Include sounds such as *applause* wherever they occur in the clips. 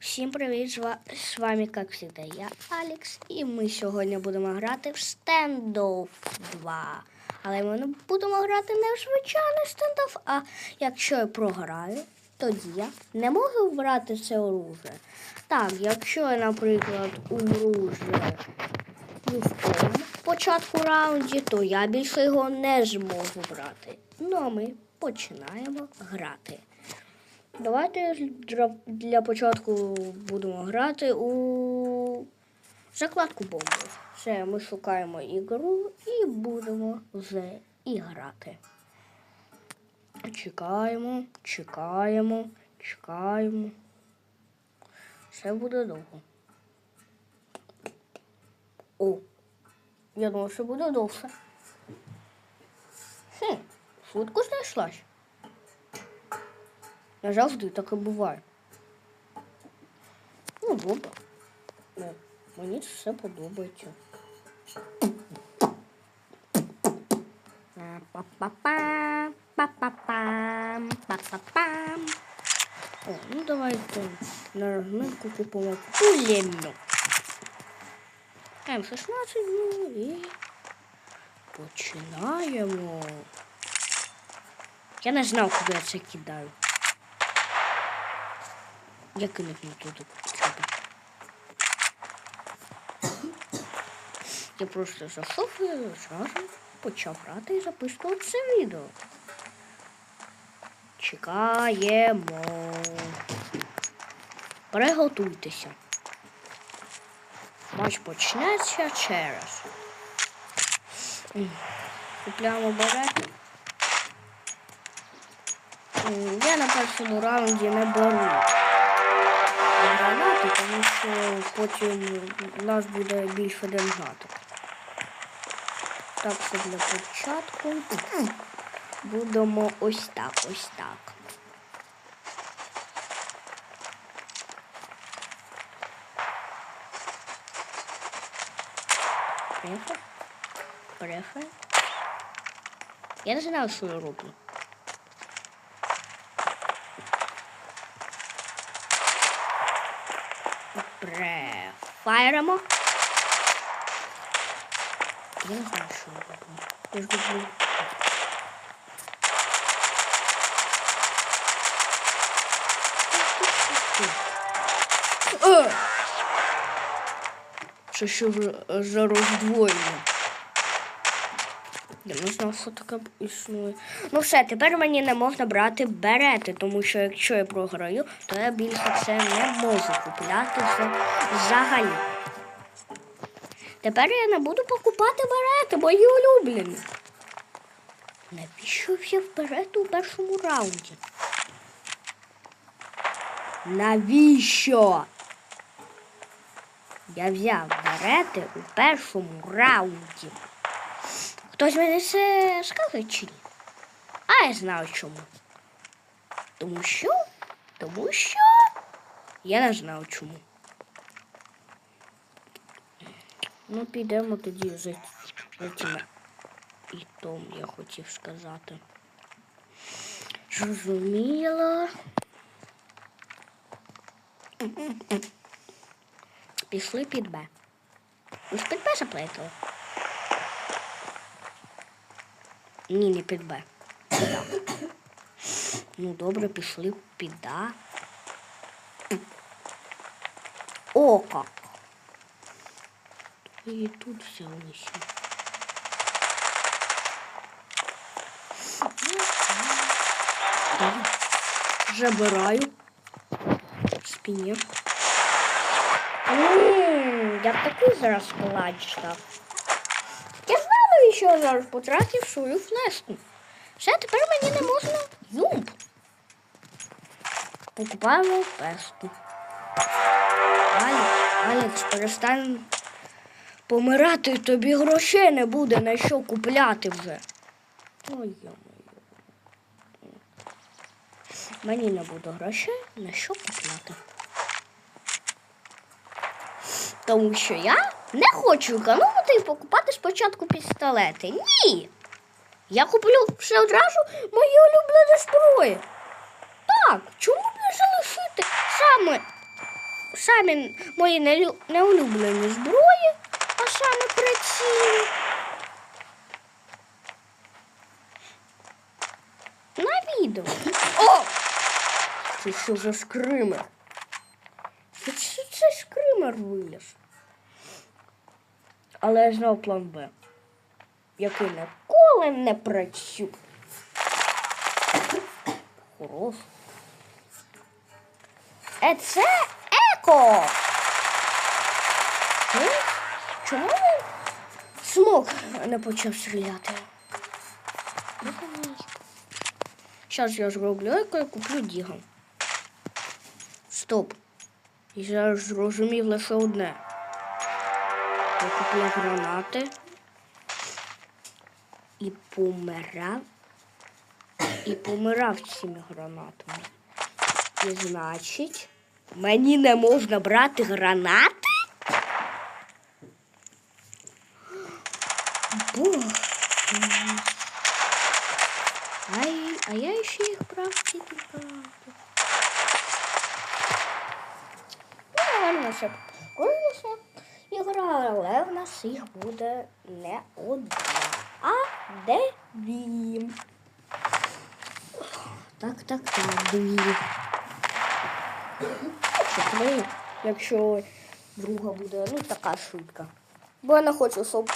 Всім привіт! з вами, як завжди, я Алекс, і ми сьогодні будемо грати в Standoff 2. Але ми будемо грати не в звичайний стендофф, а якщо я програю, тоді я не можу брати це оружие. Так, якщо я, наприклад, умру вже ну, в початку раунді, то я більше його не зможу брати. Ну а ми починаємо грати. Давайте для, початку будемо грати у закладку бомби. Все, ми шукаємо ігру і будемо вже і грати. Чекаємо, чекаємо, чекаємо. Все буде довго. О, я думав, що буде довше. Хм, швидко знайшлась. Не завжди так і буває. Ну, добре. Ну, мені це все подобається. Па-па-пам, па-па-пам, па-па-пам. О, ну давайте на розминку купимо пулемет. М16 ну і починаємо. Я не знав, куди я це кидаю. Я кинуть не туди. Я просто зайшов і зразу почав грати і записувати це відео. Чекаємо. Приготуйтеся. Матч почнеться через. Купляємо берет. Я на першому раунді не беру тому що потім у нас буде більше один. Так, це для початку. Будемо ось так, ось так. Префер. Префер. Я не знаю, що я роблю. Префайримо. Я не знаю, що я роблю. Е! Що ж за роздвоєння? Не знав, що таке існує. Ну все, тепер мені не можна брати берети, тому що якщо я програю, то я більше це не можу купляти взагалі. Тепер я не буду покупати берети, мої улюблені. Навіщо я в берети у першому раунді? Навіщо? Я взяв берети у першому раунді. Хтось мені це скаже чи ні? А я знаю чому. Тому що? Тому що я не знаю чому. Ну, підемо тоді за, за цим ітом, я хотів сказати. Зрозуміло. Пішли під Б. Ви ж під Б заплатили? Ні, не під Б. *coughs* Ну, добре, пішли під А. О, как. І тут взялися. Забираю. В спині. Ммм, я б таку зараз паладж став. Я я зараз потратив свою флешку. Все, тепер мені не можна зуб. Покупаємо песту. Алекс, перестань помирати, тобі грошей не буде на що купляти вже. Ой, йо Мені не буде грошей на що купляти. Тому що я не хочу економити і покупати спочатку пістолети. Ні. Я куплю все одразу мої улюблені зброї. Так, чому б не залишити саме самі мої неулюблені зброї, а саме приціли. На відео. О! Це що за скример? Це, це, це скример виліз. Але я знав план Б, який ніколи не працює. Хорош. Е, це еко. Чому смок не почав стріляти? Зараз я зроблю еко і куплю діган. Стоп. Зараз зрозумів лише одне. Купила гранати і помирав. І помирав цими гранатами. І значить, мені не можна брати гранати? Бог. Ай, а я ще їх брав тільки гранати. Ну, наверное, ще покоїлася ігра, але в нас їх буде не одна, а дві. Так, так, так, дві. Три, якщо друга буде, ну така шутка. Бо я не хочу, щоб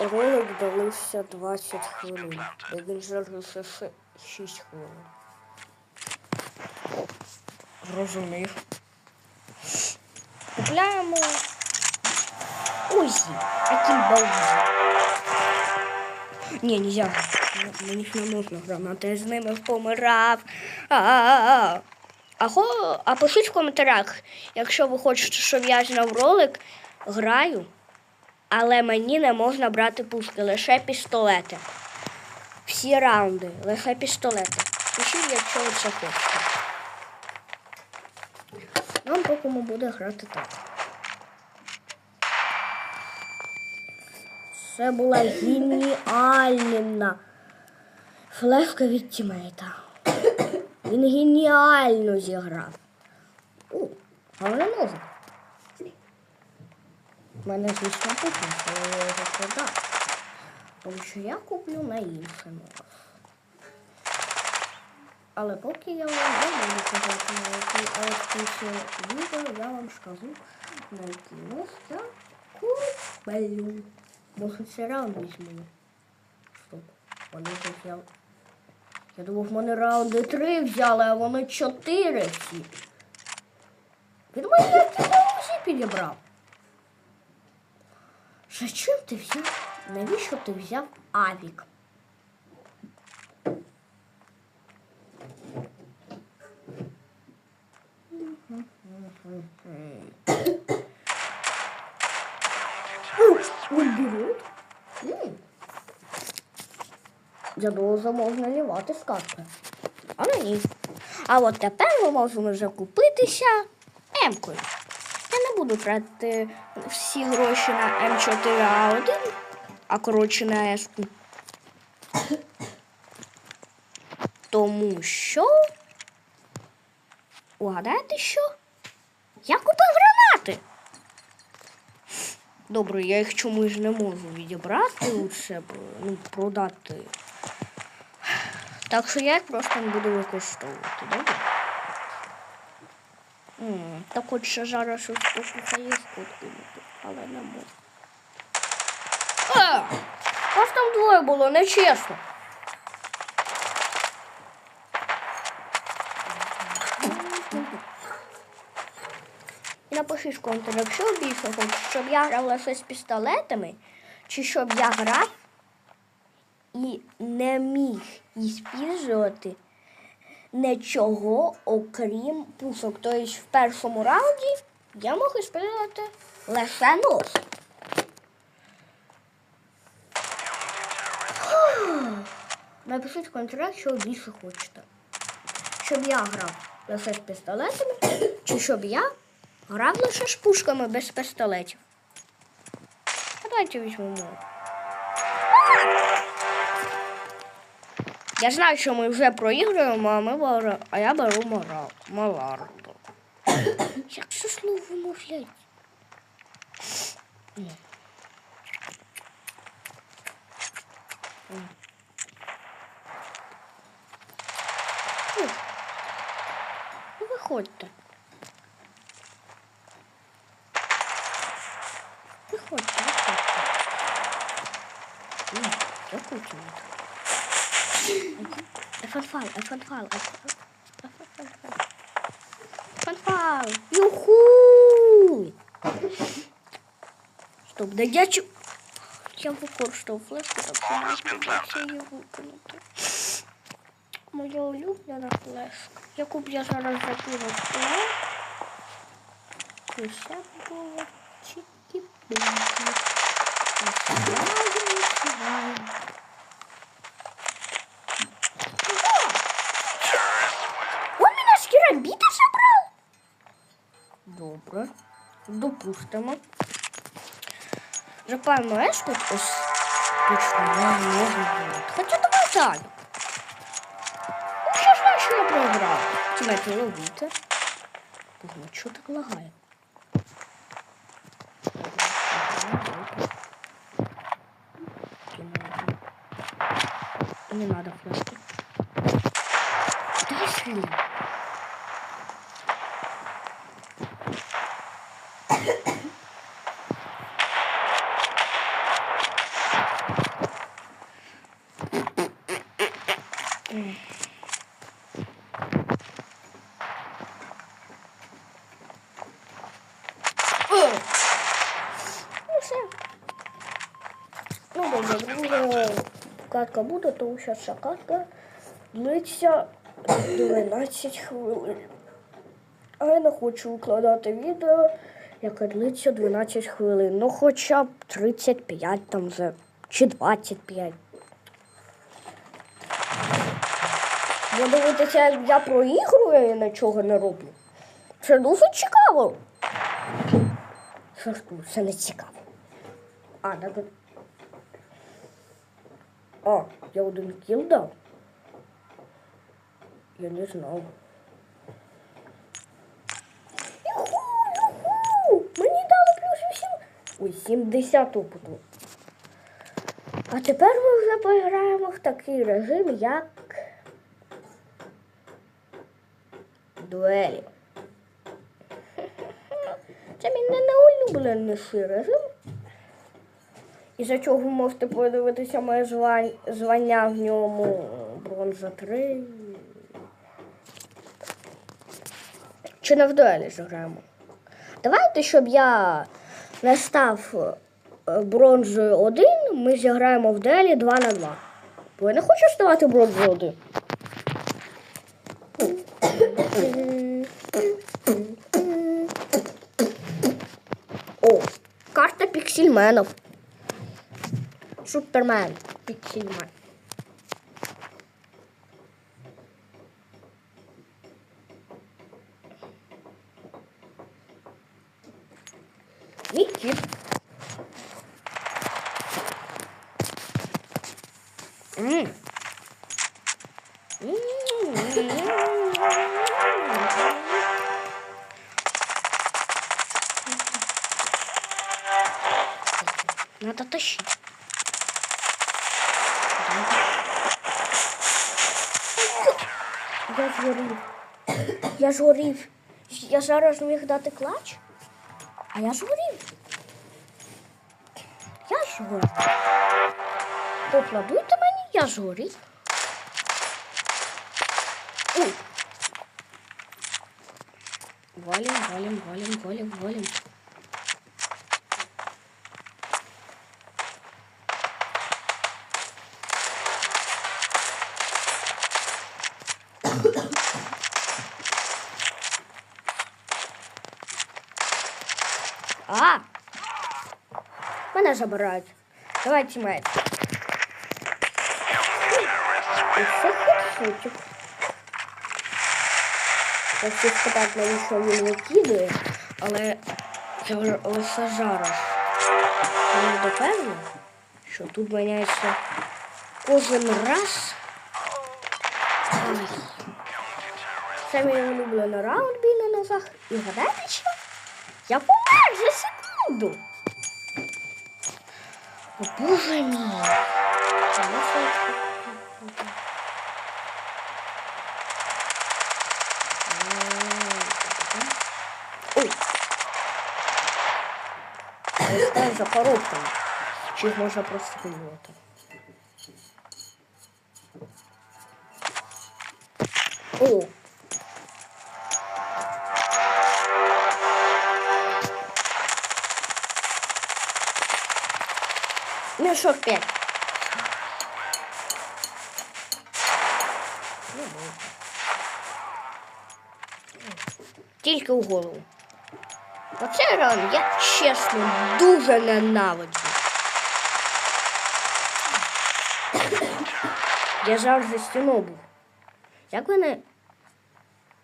ролик далися 20 хвилин. Бо Він ще 6 хвилин. Зрозумів. Купляємо Узі. Таким балдзі. Ні, нельзя. Мені ж не можна я з ними помирав. А-а-а. А, хо... а пишіть в коментарях, якщо ви хочете, щоб я зняв ролик, граю, але мені не можна брати пушки, лише пістолети. Всі раунди, лише пістолети. Пишіть, якщо ви це хочете. Нам ми буде грати так. Це була геніальна флешка від тімейта. Він геніально зіграв. У, можу. У мене, звісно, потім, але я його продав. Тому що я куплю на раз. Але поки я вам не буду казати на який, але в кінці відео я вам скажу, на який нос я куплю. Може це раунд візьму. Стоп, вони взяли. Я думав, в мене раунди три взяли, а вони чотири всі. Від мене я усі підібрав. Зачем ти взяв? Навіщо ти взяв авік? Думав, вже можна лівати з карти. Але ні. А от тепер ми можемо вже купитися М-кою. Я не буду тратити всі гроші на М4А1, а коротше на С-ку. Тому що. Угадайте що? Я купив гранати. Добре, я їх чомусь не можу відібрати у себе, ну, продати. Так що я їх просто не буду використовувати, добре? М, Так от ще зараз щось послухає скоткинути, але не можу. А! Вас там двоє було, нечесно. І напишіть в коментарі, якщо ви більше хочете, щоб я грав лише з пістолетами, чи щоб я грав і не міг іспользувати нічого, окрім пусок. Тобто в першому раунді я мог іспользувати лише нож. Напишіть в коментарях, що ви більше хочете. Щоб я грав лише з пістолетами, чи щоб я грав лише з пушками без пістолетів. А Давайте візьмемо. Я знаю, що ми вже проігруємо, а, ми беру, а я беру мора- Маларду. *coughs* Як це слово вимовляють? Виходьте, виходьте. Ні, дякую чому. Фанфал, фанфал. Юху! Стоп, да я чу... Я флешку, що можна це її виконати. Моя улюблена флешка. Яку б я зараз закинув туди. Усе було чики-пинки. Висіваємо, висіваємо. Допустимо. Запаємо Еш тут ось точно не можна. Хоча давай далі. Ну, що ж що я програв? Тімейте, ловіте. Боже, що так лагає? Не надо флешки. Дай слив. Ну все. Ну добре, друга катка буде, тому що катка длиться 12 хвилин. А я не хочу викладати відео, яке длиться 12 хвилин. Ну хоча б 35 там за чи 25. Бо дивитися, як я проігрую і нічого не роблю. Це дуже цікаво. Жартую, це не цікаво. А, так. А, я один кіл дав. Я не знав. Юху, юху! Мені дали плюс 8. Ой, 70 опиту. А тепер ми вже пограємо в такий режим, як дуелі. Це мій не найулюбленіший режим. І за чого ви можете подивитися моє звання в ньому бронза 3. Чи не в дуелі зіграємо? Давайте, щоб я не став е, бронзою 1, ми зіграємо в дуелі 2 на 2. Бо я не хочу ставати бронзою 1. О, карта піксельменів. Супермен. Піксельмен. Мій кіт. М. Я згорів. Я згорів. Я зараз міг дати клач, а я згорів. Я згорів. Поплодуйте мені, я згорів. Валим, валим, валим, валим, валим. А! Давайте мать. І це хитсутик. Я хотів спитати, навіщо він викидує, але це вже лише зараз. Я не що тут міняється кожен раз. Це мій улюблений раунд бій на ногах. І гадайте що? Я помер за секунду. О, боже мій. А я все- Ой. Я стою за коробками. Чи їх можна просто виняти? О! Мішок п'ять. Ну, добре. Тільки в голову. Оце ран я чесно дуже ненавиджу. Я завжди стіну був. Як мене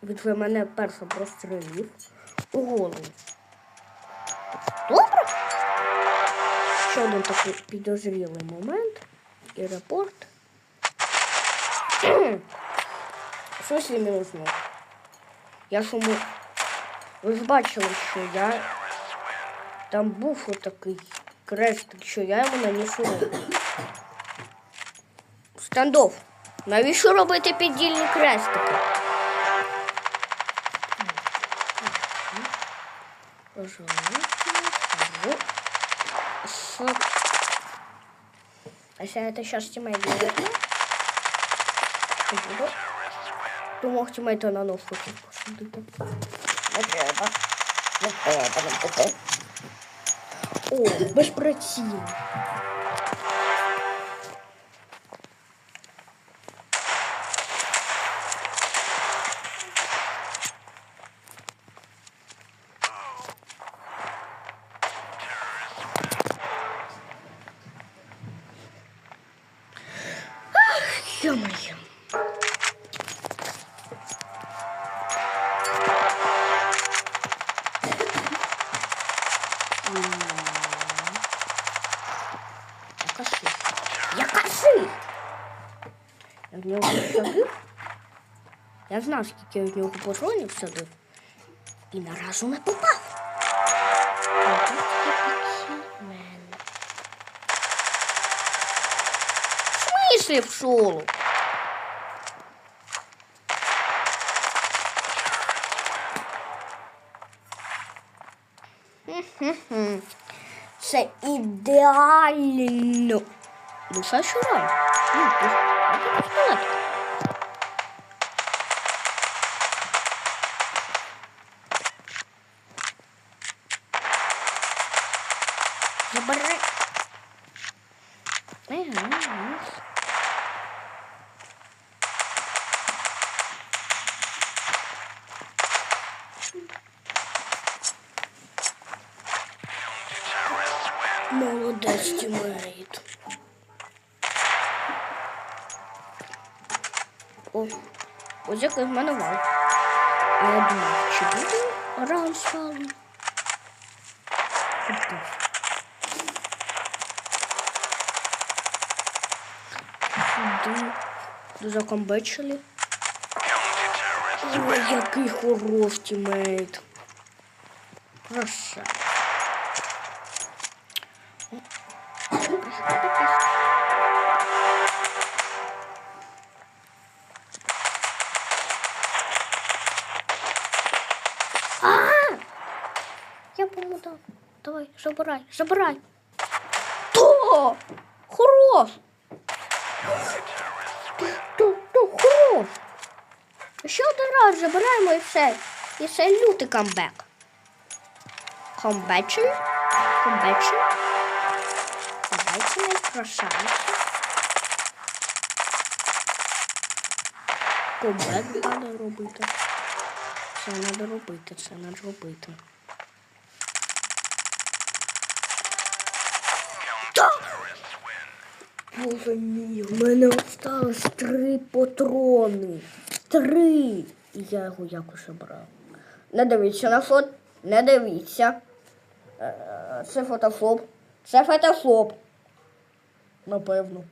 від мене першим прострелив у голову. Ще один такий підозрілий момент і репорт. *clears throat* Щось я мінус ног. Я йому... Ви ж бачили, що я... Там був отакий крестик, що я йому наніс урон. Стандов. Навіщо робити піддільні крестики? Пожалуйста. Это сейчас тиммейт делает? Думав, тиммейта на нос хоче посадити. Не треба. Не треба нам таке. О, безпрацівно. Я знав, скільки я нього патронів всадив. І наразу не попав. В смысле в шолу? Хм-хм-хм. Це ідеально. Душа щура. Ну, ти ж- ти ось який в мене вал. А я думав, чи буде раунд з. Сюди. Закомбечили. Ой, який хорош тімейт. Краса. Забирай, забирай. То! Хорош! То, хорош! Ще один раз забираємо і все. І все лютий камбек. Комбечен? Комбечен? Комбечен, красавиця. Комбек треба робити. Це треба робити, це треба робити. Боже мій, в мене осталось три патрони. Три. І я його якось обрав. Не дивіться на фото. Не дивіться. Е, Це фотофоп. Це фотофоп. Напевно.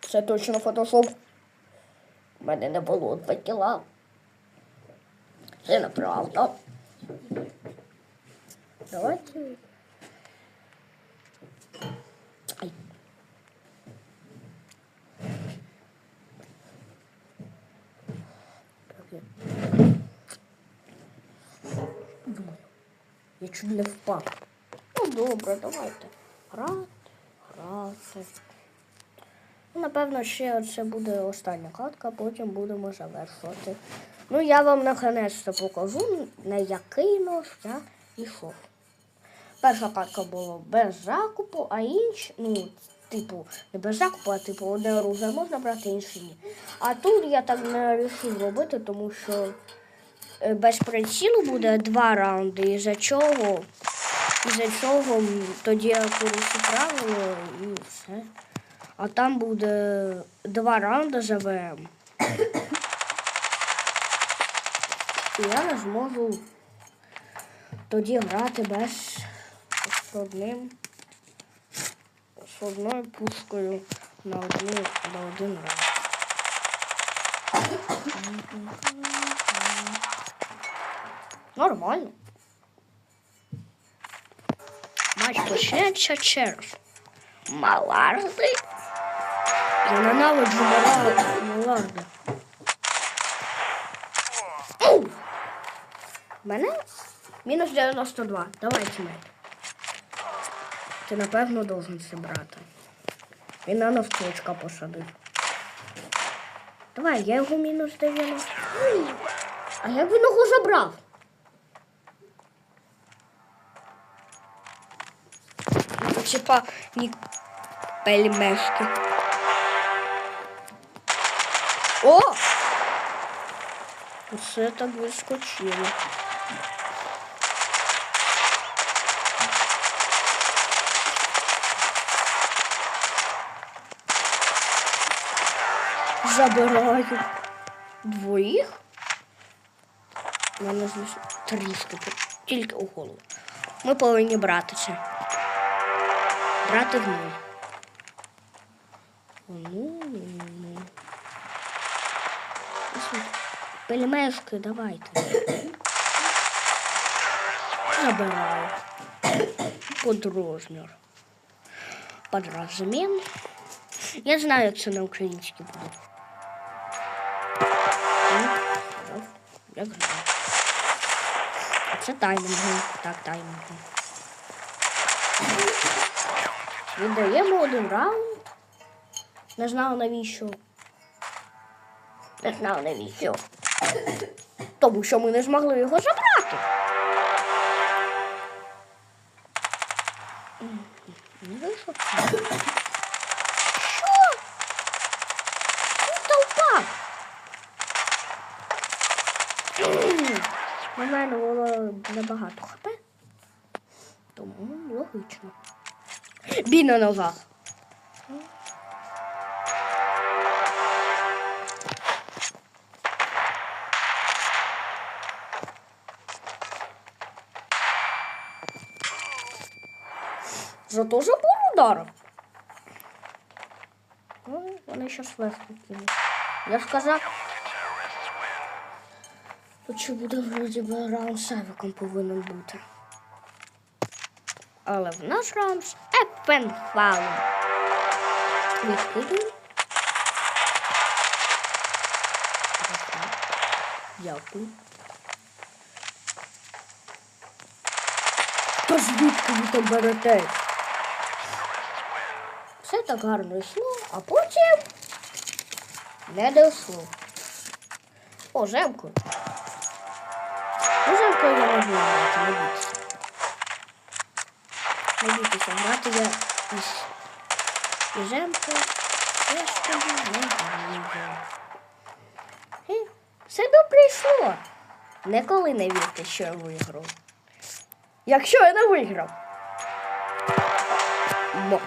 Це точно фотошоп. У мене не було два кіла. Це неправда. Давайте. Я чуть не впав. Ну, добре, давайте. Грати, грати. Ну, Напевно, ще це буде остання катка, потім будемо завершувати. Ну, я вам наконець-то покажу, на який нож я йшов. Перша катка була без закупу, а інша, ну, типу, не без закупу, а типу одне оружие можна брати, інше ні. А тут я так не вирішив робити, тому що без прицілу буде два раунди, і за чого, і за чого тоді я порушив правило і все. А там буде два раунди за ВМ. І я не зможу тоді грати без з одним з одною пушкою на одну на один раз. Нормально. Матч почнеться через. Маларди. Я ненавиджу Маларди. Мене мінус 92. Давай, тімейт. Ти напевно должен це брати. Він на навточка посадив. Давай, я його мінус 90. А як він його забрав? Типа ні пельмешки. О! Оце так вискочило. Забираю двоїх. У мене штуки. Тільки у голову. Ми повинні брати це. Брати в нуль. Ну, ну, ну. Ось, Пельмешки, давайте. Забираю. Под розмір. Под розмін. Я знаю, як це на українській буде. Ну, грав. Я грав. А Це таймінги. Так, таймінги. Віддаємо один раунд. Не знав навіщо. Не знав навіщо. Тому що ми не змогли його забрати. Не вийшов. Що? Тут толпа. У мене було небагато хп. Тому логічно. Бій на ногах. Зато забув ударив. Ну, вони зараз кинуть. Я ж казав. Ще буде вроді би раунд з Савіком повинен бути. Але в нас раунд з Еппенфалом. Відкидую. Дякую. Та звідки ви там берете? Все так гарно йшло, а потім не дійшло. О, жемку. Ну, жемку я можу не бійтеся. Не бійтеся, грати я із, ж тобі не. Е, Все добре йшло. Ніколи не вірте, що я виграв. Якщо я не виграв. Мо.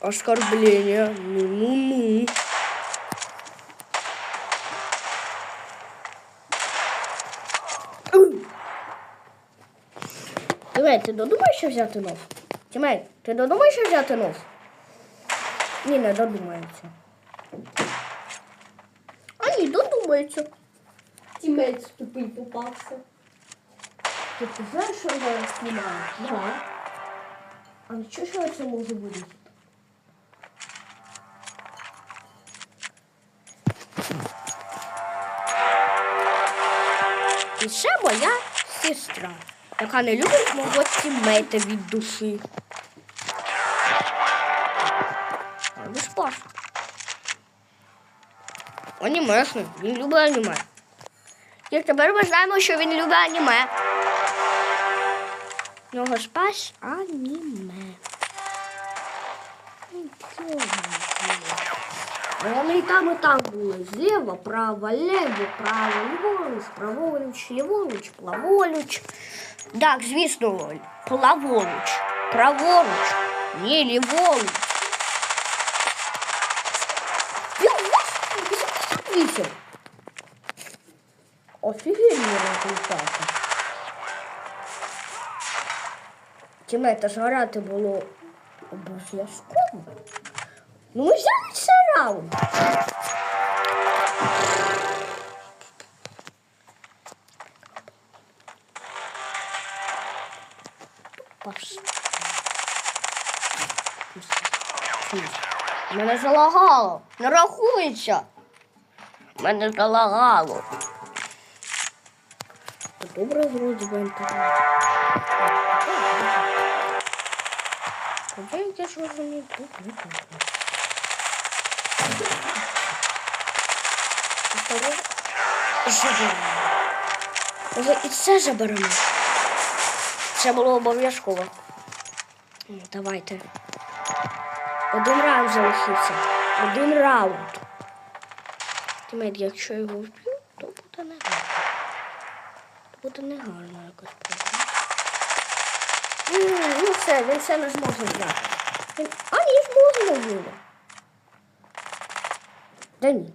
Оскорблення. Ну-ну-ну. Тимей, ти додумаєшся взяти нож? Тимей, ти додумаєшся взяти нож? Ні, не додумається. А ні, подобається. Тімець тупий попався. Ти, ти знаєш, що я зараз знімаю? Да. А нічого, що це може бути? І це моя сестра, яка не любить мого тімейта від душі. Спас. Анімешний, він любить аніме. І тепер ми знаємо, що він любить аніме. В Нього спас аніме. Вони і там, і там були. Зліва, право, лево, право, ліворуч, праворуч, ліворуч, плаворуч. Так, звісно, плаворуч, праворуч, ні, ліворуч. Вісім. Офігенні результати. Тімета ж грати було обов'язково. Ну, ми взяли раунд. Мене залагало. Не рахується. Мене залагало. Добре, вроді би інтернет. Куди я ж розумію? Тут не тут. Заберемо. Може і це заберемо. Це було обов'язково. Давайте. Один раунд залишився. Один раунд. Тимет, якщо його вб'ю, то буде не. То буде негарно якось правда. Ну все, він все не зможе взяти. Він... А ні, зможе можливо. Да ні.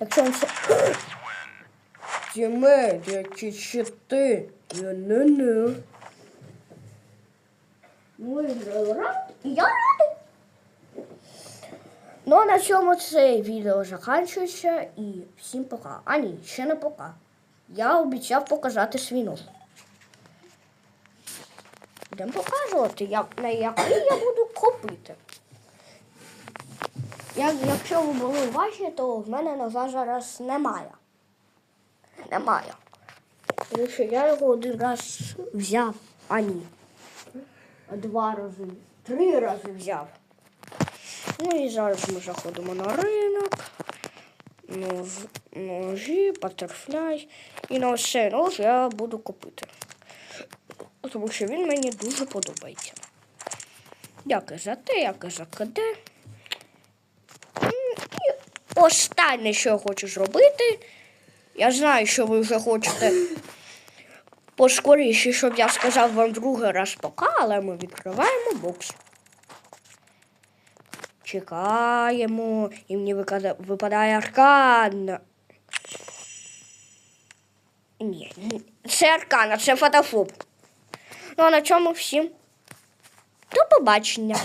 Якщо він все. Тімет, які щити. Не-не-не. Ми виграли раунд, і я. Ну, а на цьому це відео закінчується і всім пока. А ні, ще не пока. Я обіцяв показати свій нос. Будемо показувати, як, на який я буду копити. Як, якщо ви були уважні, то в мене ножа зараз немає. Немає. Тому що я його один раз взяв, а ні. Два рази, три рази взяв. Ну і зараз ми заходимо на ринок. Нож, ножі, батерфляй. І на ось нож я буду купити. Тому що він мені дуже подобається. Дякую за те, дякую за КД. І останнє, що я хочу зробити. Я знаю, що ви вже хочете *laughs* поскоріше, щоб я сказав вам другий раз пока, але ми відкриваємо бокс. Чекаємо, і мені випадає аркан. Ні, це аркана, це фотофоб. Ну а на цьому всім. До побачення.